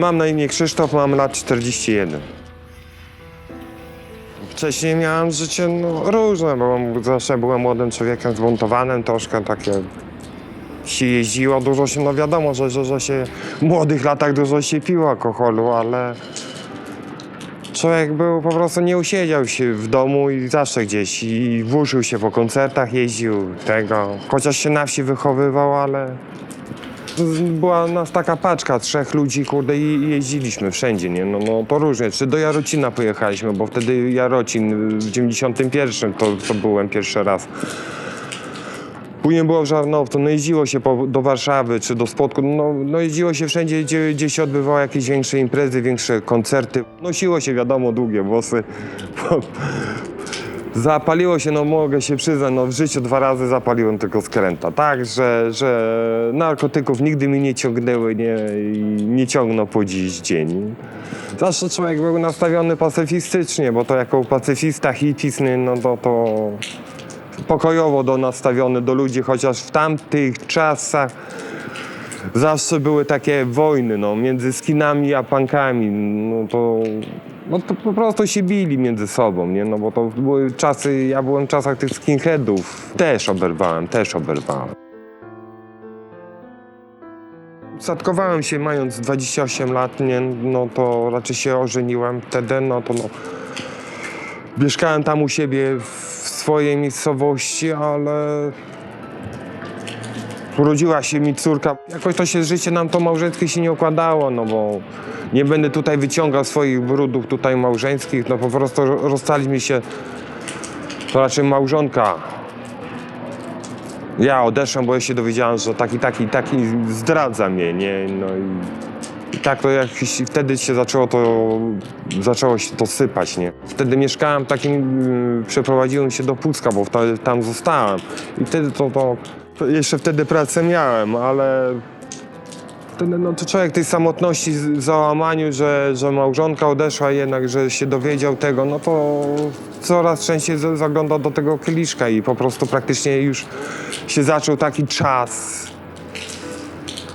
Mam na imię Krzysztof, mam lat 41. Wcześniej miałem życie no, różne, bo zawsze byłem młodym człowiekiem zbuntowanym, troszkę takie się jeździło, dużo się, no wiadomo, że, że, że się w młodych latach dużo się piło alkoholu, ale człowiek był, po prostu nie usiedział się w domu i zawsze gdzieś i włóczył się po koncertach, jeździł tego, chociaż się na wsi wychowywał, ale była nas taka paczka, trzech ludzi, kurde, i jeździliśmy wszędzie, nie? No, no to różnie. Czy do Jarocina pojechaliśmy, bo wtedy Jarocin w 91 to, to byłem pierwszy raz. Później było w Żarnowcu, no jeździło się po, do Warszawy czy do Spodku, no, no jeździło się wszędzie, gdzie, gdzie się odbywały jakieś większe imprezy, większe koncerty. Nosiło się, wiadomo, długie włosy. Zapaliło się, no mogę się przyznać, no w życiu dwa razy zapaliłem tylko skręta. Tak, że, że narkotyków nigdy mi nie ciągnęły nie, i nie ciągną po dziś dzień. Zawsze człowiek był nastawiony pacyfistycznie, bo to jako pacyfista, hipisny, no to, to pokojowo do nastawiony do ludzi, chociaż w tamtych czasach zawsze były takie wojny no, między skinami a punkami. No to, no to po prostu się bili między sobą, nie? No bo to były czasy, ja byłem w czasach tych skinheadów. Też oberwałem, też oberwałem. Sadkowałem się mając 28 lat, nie? No to raczej się ożeniłem wtedy, no to no, Mieszkałem tam u siebie w swojej miejscowości, ale urodziła się mi córka. Jakoś to się życie nam to małżeńskie się nie układało, no bo nie będę tutaj wyciągał swoich brudów tutaj małżeńskich, no po prostu ro- rozstaliśmy się, to raczej małżonka. Ja odeszłem, bo ja się dowiedziałem, że taki, taki, taki zdradza mnie, nie, no i i tak to jakiś, wtedy się zaczęło to, zaczęło się to sypać, nie. Wtedy mieszkałem takim, mm, przeprowadziłem się do Pucka, bo wtedy, tam zostałem. I wtedy to, to, jeszcze wtedy pracę miałem, ale wtedy, no to człowiek tej samotności, z- załamaniu, że, że małżonka odeszła jednak, że się dowiedział tego, no to coraz częściej z- zaglądał do tego kieliszka i po prostu praktycznie już się zaczął taki czas,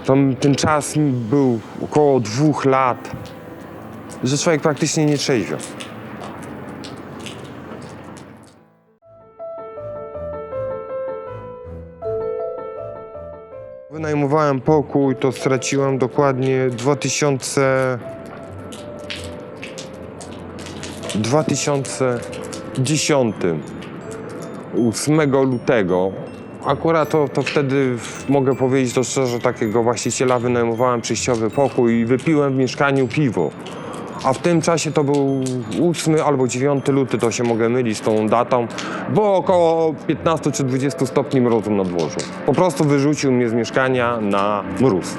to ten czas był około dwóch lat, że człowiek praktycznie nie trzeźwiał. Wynajmowałem pokój, to straciłem dokładnie 2000... 2010. 8 lutego. Akurat to, to wtedy mogę powiedzieć to szczerze, takiego właściciela wynajmowałem przejściowy pokój i wypiłem w mieszkaniu piwo. A w tym czasie to był 8 albo 9 luty, to się mogę mylić z tą datą. Było około 15 czy 20 stopni mrozu na dworzu. Po prostu wyrzucił mnie z mieszkania na mróz.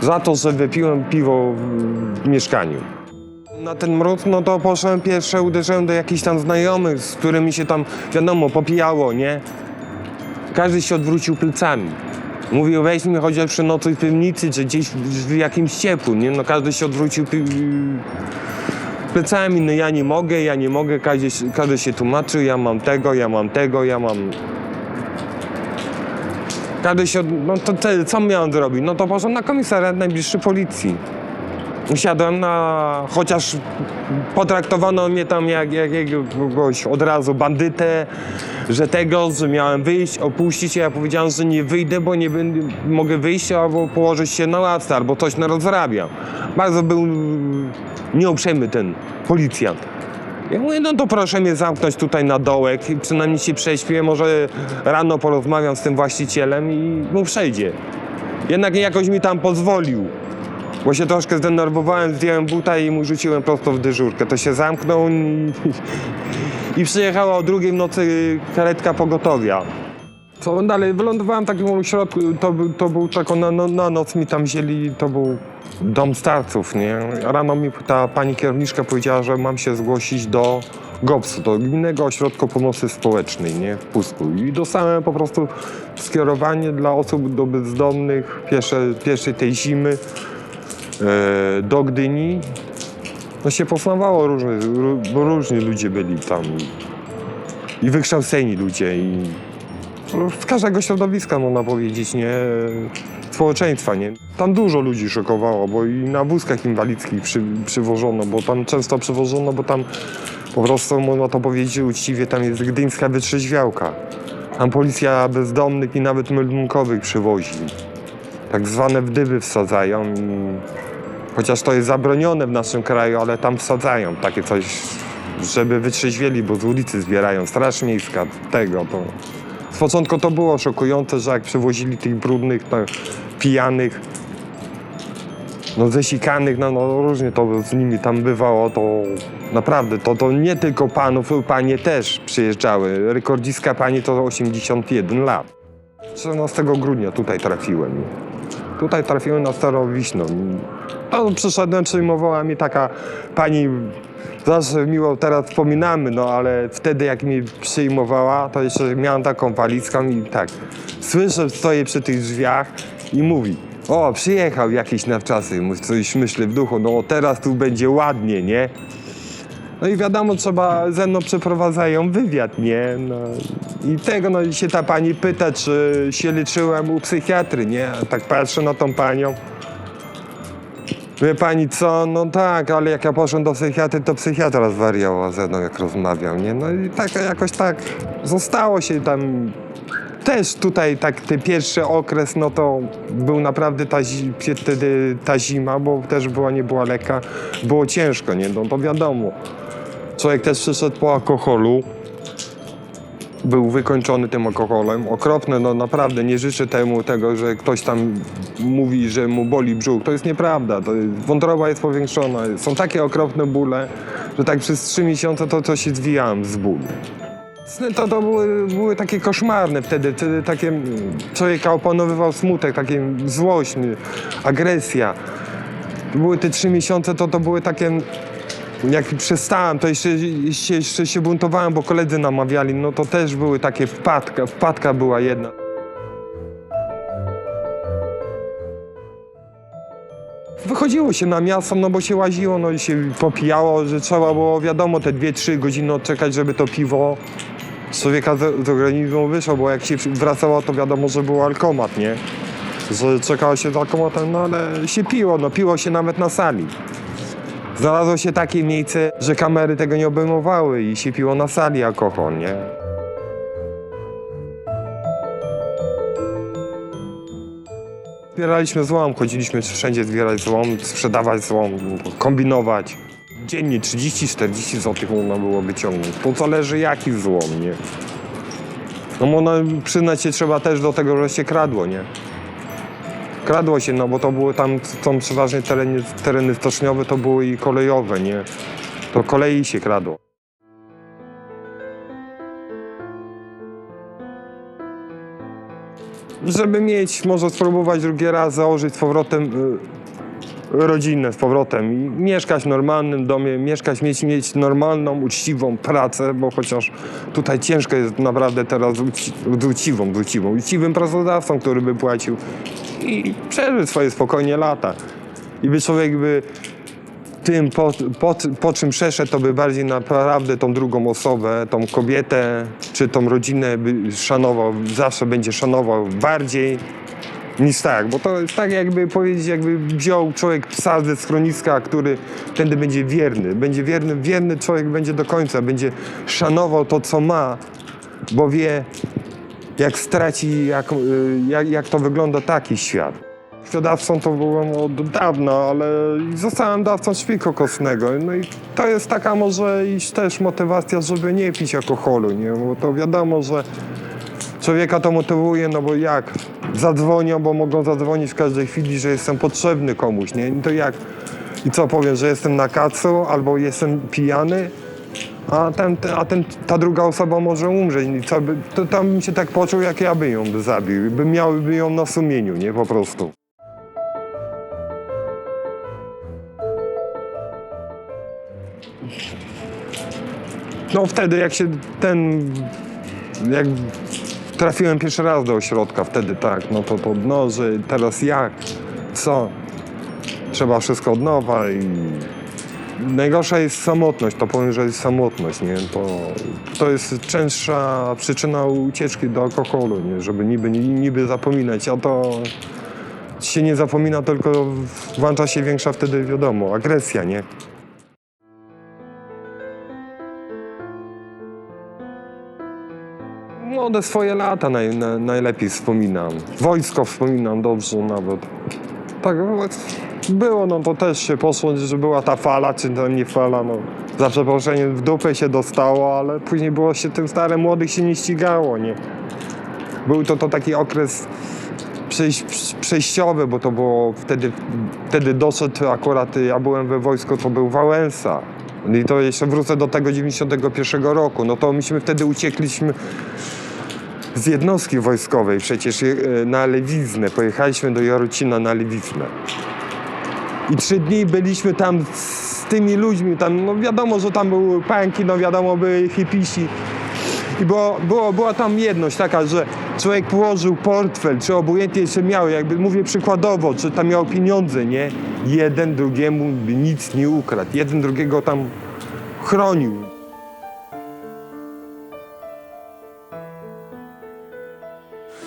Za to, że wypiłem piwo w- w mieszkaniu. Na ten mróz, no to poszedłem pierwsze, uderzyłem do jakichś tam znajomych, z którymi się tam, wiadomo, popijało, nie? Każdy się odwrócił plecami. Mówił, weź mnie chociaż przenocuj w piwnicy, czy gdzieś w, jakimś ciepłym, nie? No każdy się odwrócił pi- plecami, no ja nie mogę, ja nie mogę, każdy, każdy się tłumaczył, ja mam tego, ja mam tego, ja mam... Każdy się, od- no to te, co miałem zrobić? No to poszedłem na komisariat najbliższy policji. Usiadłem na, chociaż potraktowano mnie tam jak, jak jakiegoś od razu bandytę, że tego, że miałem wyjść, opuścić, ja powiedziałem, że nie wyjdę, bo nie będę, mogę wyjść albo położyć się na ławce, albo coś narozrabiam. Bardzo był nieuprzejmy ten policjant. Ja mówię, no to proszę mnie zamknąć tutaj na dołek, i przynajmniej się prześpię, może rano porozmawiam z tym właścicielem i mu przejdzie. Jednak jakoś mi tam pozwolił. Bo się troszkę zdenerwowałem, zdjąłem buta i mu rzuciłem prosto w dyżurkę. To się zamknął i, przyjechała o drugiej w nocy karetka pogotowia. Co dalej? Wylądowałem w takim ośrodku, to, to był taką na, na, noc mi tam wzięli, to był dom starców, nie? Rano mi ta pani kierowniczka powiedziała, że mam się zgłosić do GOPS-u, do Gminnego Ośrodka Pomocy Społecznej, nie? W Pusku. I dostałem po prostu skierowanie dla osób do bezdomnych pierwsze, pierwszej tej zimy do Gdyni. No się poznawało różne, ró- bo różni ludzie byli tam i, wykształceni ludzie i z każdego środowiska można powiedzieć, nie? społeczeństwa, nie? Tam dużo ludzi szokowało, bo i na wózkach inwalidzkich przy, przywożono, bo tam często przywożono, bo tam po prostu, można to powiedzieć uczciwie, tam jest gdyńska wytrzeźwiałka. Tam policja bezdomnych i nawet meldunkowych przywozi. Tak zwane wdywy wsadzają i chociaż to jest zabronione w naszym kraju, ale tam wsadzają takie coś, żeby wytrzeźwieli, bo z ulicy zbierają. Straż miejska tego to. Z początku to było szokujące, że jak przywozili tych brudnych, no, pijanych, no zesikanych, no, no różnie to z nimi tam bywało, to naprawdę, to, to nie tylko panów, panie też przyjeżdżały. Rekordziska pani to 81 lat. 14 grudnia tutaj trafiłem. Tutaj trafiłem na Starą. To przyszedłem, przyjmowała mi taka pani, zawsze miło teraz wspominamy, no ale wtedy jak mi przyjmowała, to jeszcze miałam taką walizkę i tak, słyszę, stoję przy tych drzwiach i mówi, o, przyjechał jakiś na wczasy, Mu- coś myślę w duchu, no teraz tu będzie ładnie, nie? No i wiadomo, trzeba ze mną przeprowadzają wywiad, nie? No, I tego no, się ta pani pyta, czy się leczyłem u psychiatry, nie? A tak patrzę na tą panią. Wie pani co, no tak, ale jak ja poszedłem do psychiatry, to psychiatra zwariował ze mną, jak rozmawiał, nie? No i tak jakoś tak zostało się tam. Też tutaj tak ten pierwszy okres, no to był naprawdę ta, wtedy ta zima, bo też była, nie była lekka, było ciężko, nie? No to wiadomo. Człowiek też przyszedł po alkoholu, był wykończony tym alkoholem. Okropne, no naprawdę nie życzę temu tego, że ktoś tam mówi, że mu boli brzuch. To jest nieprawda. To jest, wątroba jest powiększona. Są takie okropne bóle, że tak przez trzy miesiące to, to się zwijałem z bólu. Sny To, to były, były takie koszmarne wtedy, wtedy takie człowieka opanowywał smutek, takie złość, agresja. Były te trzy miesiące, to, to były takie jak przestałem, to jeszcze, jeszcze, jeszcze się buntowałem, bo koledzy namawiali, no to też były takie wpadka, wpadka była jedna. Wychodziło się na miasto, no bo się łaziło, no i się popijało, że trzeba było, wiadomo, te 2-3 godziny odczekać, żeby to piwo z człowieka z, z organizmu wyszło, bo jak się wracało, to wiadomo, że był alkomat, nie? Że czekało się z alkomatem, no ale się piło, no piło się nawet na sali. Znalazło się takie miejsce, że kamery tego nie obejmowały i się piło na sali alkohol, nie? Zbieraliśmy złom, chodziliśmy wszędzie zbierać złom, sprzedawać złom, kombinować. Dziennie 30-40 zł można było wyciągnąć. To zależy jaki złom, nie? No przyznać się trzeba też do tego, że się kradło, nie? Kradło się, no bo to były tam, są przeważnie tereny, tereny stoczniowe, to były i kolejowe, nie? To kolei się kradło. Żeby mieć, może spróbować drugi raz założyć z powrotem y, rodzinę, z powrotem i mieszkać w normalnym domie, mieszkać, mieć, mieć normalną, uczciwą pracę, bo chociaż tutaj ciężko jest naprawdę teraz uczciwą, uczciwą, uczciwym pracodawcą, który by płacił i przeżyć swoje spokojnie lata. I by człowiek by tym, po, po, po czym przeszedł, to by bardziej naprawdę tą drugą osobę, tą kobietę, czy tą rodzinę by szanował, zawsze będzie szanował bardziej niż tak, bo to jest tak jakby powiedzieć, jakby wziął człowiek psa ze schroniska, który wtedy będzie wierny, będzie wierny, wierny człowiek będzie do końca, będzie szanował to, co ma, bo wie, jak straci, jak, y, jak, jak to wygląda taki świat. Sprzedawcą to byłem od dawna, ale zostałem dawcą szpiku kostnego. No i to jest taka może iż też motywacja, żeby nie pić alkoholu, nie? Bo to wiadomo, że człowieka to motywuje, no bo jak zadzwonią, bo mogą zadzwonić w każdej chwili, że jestem potrzebny komuś, nie? I to jak? I co powiem, że jestem na kacu albo jestem pijany, a, ten, a ten, ta druga osoba może umrzeć. Co by, to tam bym się tak poczuł, jak ja bym ją zabił. Bym miałby ją na sumieniu, nie? Po prostu. No wtedy jak się ten, jak trafiłem pierwszy raz do ośrodka, wtedy tak, no to, to no, że teraz jak, co, trzeba wszystko od nowa i najgorsza jest samotność, to powiem, że jest samotność, nie, to, to jest częstsza przyczyna ucieczki do alkoholu, nie, żeby niby, niby zapominać, a to się nie zapomina, tylko włącza się większa wtedy, wiadomo, agresja, nie? Młode swoje lata naj, na, najlepiej wspominam. Wojsko wspominam dobrze nawet. Tak, no, było, no to też się poszło, że była ta fala, czy to nie fala, no. Za przeproszeniem w dupę się dostało, ale później było się tym starym młodych się nie ścigało, nie? Był to, to taki okres przejś, przejściowy, bo to było wtedy, wtedy doszedł akurat, ja byłem we wojsku, to był Wałęsa. I to jeszcze wrócę do tego 91 roku, no to myśmy wtedy uciekliśmy z jednostki wojskowej przecież e, na Lewiznę. Pojechaliśmy do Jarocina na Lewiznę. I trzy dni byliśmy tam z tymi ludźmi, tam, no wiadomo, że tam były pęki, no wiadomo, były hipisi. I było, było, była tam jedność taka, że człowiek położył portfel, czy obojętnie jeszcze miał, jakby mówię przykładowo, czy tam miał pieniądze, nie? Jeden drugiemu nic nie ukradł, jeden drugiego tam chronił.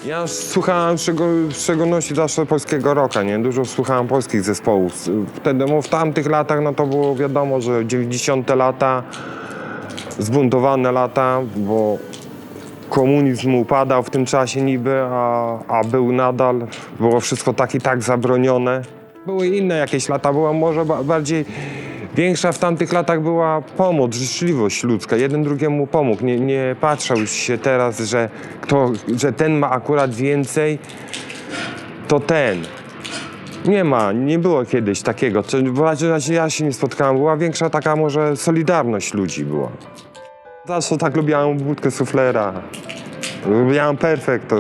Ja słuchałem szczegól- w szczególności zawsze polskiego rocka, nie? Dużo słuchałem polskich zespołów. Wtedy, no, w tamtych latach, no to było wiadomo, że 90 lata, zbuntowane lata, bo komunizm upadał w tym czasie niby, a, a był nadal, było wszystko tak i tak zabronione. Były inne jakieś lata, była może ba- bardziej większa w tamtych latach była pomoc, życzliwość ludzka, jeden drugiemu pomógł. Nie, nie patrzał się teraz, że, kto, że ten ma akurat więcej, to ten. Nie ma, nie było kiedyś takiego. W razie ja się nie spotkałem. Była większa taka może solidarność ludzi była. Zawsze tak lubiałem budkę suflera. Lubiałem perfekt.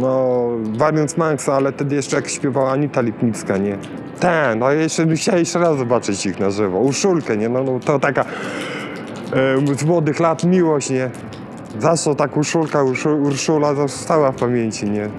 No, Wariant Max, ale wtedy jeszcze jak śpiewała Anita Lipnicka, nie? Ten, no jeszcze chciałem jeszcze raz zobaczyć ich na żywo. Urszulkę, nie? No, no to taka e, z młodych lat miłość, nie? Zawsze tak Urszulka, Urszu, Urszula została w pamięci, nie?